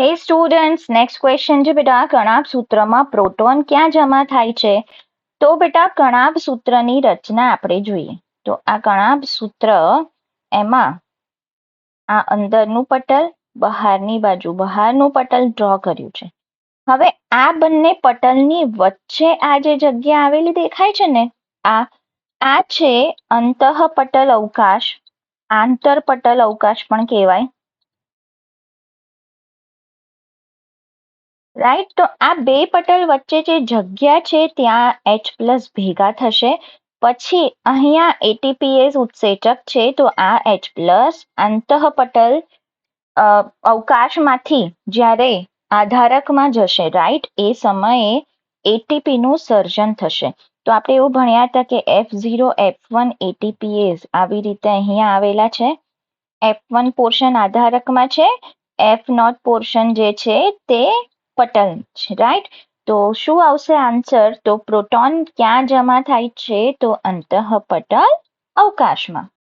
હે students next question છે, બેટા કણાભ સૂત્રમાં પ્રોટોન ક્યાં જમા થાય છે? તો બેટા કણાભ સૂત્રની રચના આપણે જોઈએ. તો આ કણાભ સૂત્ર એમાં આ અંદરનું પટલ, બહારની બાજુ. બહારનું પટલ ડ્રો કર્યું છે. હવે આ બંને પટલની વચ્ચે આ જે જગ્યા આવેલી દેખાય છે ને, આ આ છે અંતઃ પટલ અવકાશ આંતર પટલ અવકાશ પણ કહેવાય. રાઈટ તો આ બે પટલ વચ્ચે જે જગ્યા છે, ત્યાં એચ પ્લસ ભેગા થશે. પછી અહીંયા એટીપીએસ ઉત્સેચક છે, તો આ એચ પ્લસ આંતઃપટલ અવકાશમાંથી જ્યારે આધારકમાં જશે રાઈટ એ સમયે એટીપીનું સર્જન થશે. તો આપણે એવું ભણ્યા હતા કે F zero F one ATPS આવી રીતે અહીંયા આવેલા છે. એફ વન પોર્શન આધારકમાં છે. એફ નોટ પોર્શન જે છે, તે પટલ છે રાઈટ તો શું આવશે આન્સર તો પ્રોટોન ક્યાં જમા થાય છે? તો અંતઃ પટલ અવકાશમાં.